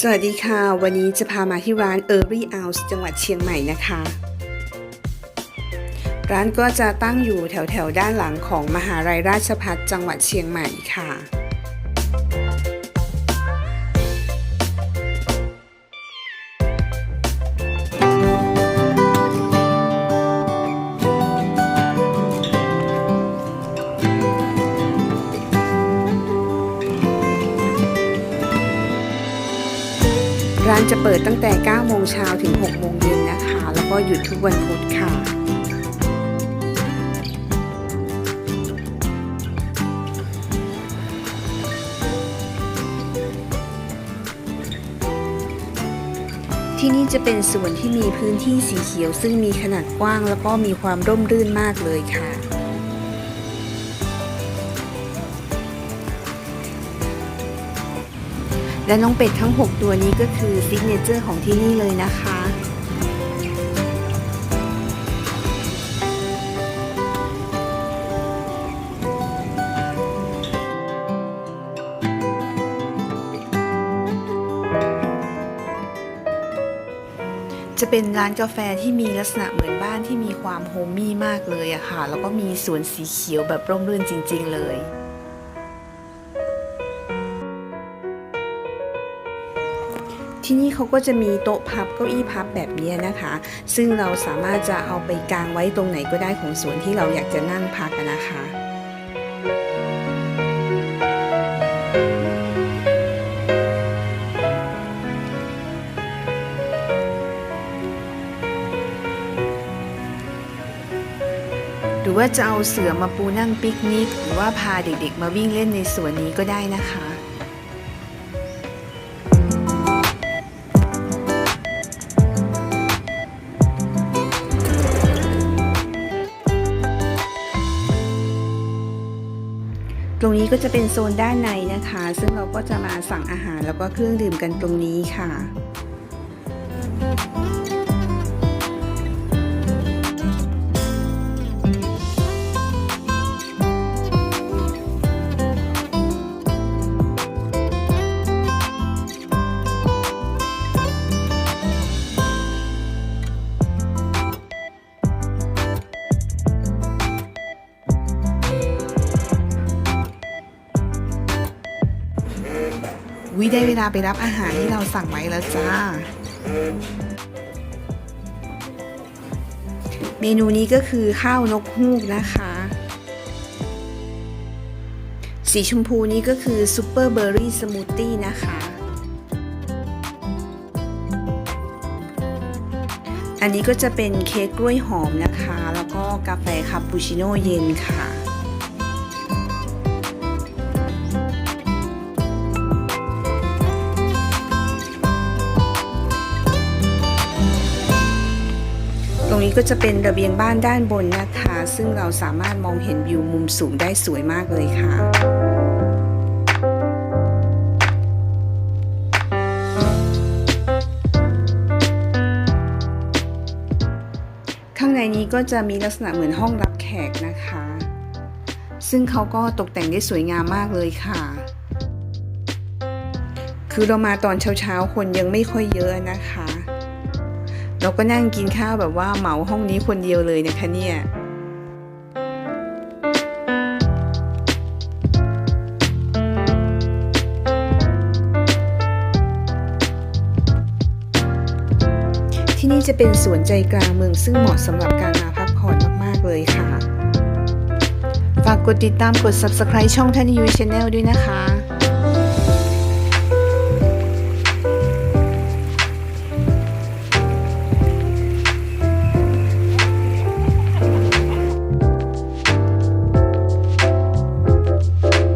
สวัสดีค่ะ วันนี้จะพามาที่ร้าน Early House จังหวัดเชียงใหม่นะคะ ร้านก็จะตั้งอยู่แถวแถวๆด้านหลังของมหาลัยราชพัฒจังหวัดเชียงใหม่ค่ะ ร้านจะเปิดตั้งแต่ 9 โมงเช้าถึง 6 โมงเย็นนะคะ แล้วก็หยุดทุกวันพุธค่ะ ที่นี่จะเป็นสวนที่มีพื้นที่สีเขียว ซึ่งมีขนาดกว้าง แล้วก็มีความร่มรื่นมากเลยค่ะ และน้องเป็ดทั้ง 6 ตัวนี้ก็คือซิกเนเจอร์ของที่นี่เลยนะคะจะเป็นร้านกาแฟที่มีลักษณะเหมือนบ้านที่มีความโฮมมี่มากเลยอะค่ะ แล้วก็มีสวนสีเขียวแบบร่มรื่นจริง ๆ เลย ที่นี่เขาก็จะมีโต๊ะพับเก้าอี้พับแบบนี้นะคะ ซึ่งเราสามารถจะเอาไปกางไว้ตรงไหนก็ได้ของสวนที่เราอยากจะนั่งพักนะคะรือว่าจะเอาเสือมาปูนั่งปิกนิก หรือว่าพาเด็กๆมาวิ่งเล่นในสวนนี้ก็ได้นะคะ ตรงนี้ก็จะเป็นโซนด้านในนะคะ ซึ่งเราก็จะมาสั่งอาหารแล้วก็เครื่องดื่มกันตรงนี้ค่ะ วิได้เวลาไปรับอาหารที่เราสั่งไว้แล้วจ้า เมนูนี้ก็คือข้าวนกฮูกนะคะ สีชมพูนี้ก็คือซูเปอร์เบอร์รี่สมูทตี้นะคะ อันนี้ก็จะเป็นเค้กกล้วยหอมนะคะ แล้วก็กาแฟคาปูชิโน่เย็นค่ะ นี้ก็จะเป็นระเบียงบ้านด้านบนนะคะ ซึ่งเราสามารถมองเห็นวิวมุมสูงได้สวยมากเลยค่ะข้างในนี้ก็จะมีลักษณะเหมือนห้องรับแขกนะคะ ซึ่งเขาก็ตกแต่งได้สวยงามมากเลยค่ะ คือเรามาตอนเช้าๆ คนยังไม่ค่อยเยอะนะคะ เราก็นั่งกินข้าวแบบว่าเหมาห้องนี้คนเดียวเลยนะคะเนี่ยที่นี่จะเป็นสวนใจกลางเมืองซึ่งเหมาะสำหรับการมาพักผ่อนมากๆเลยค่ะ ฝากกดติดตามกด subscribe ช่องท่านยูช n แนลด้วยนะคะ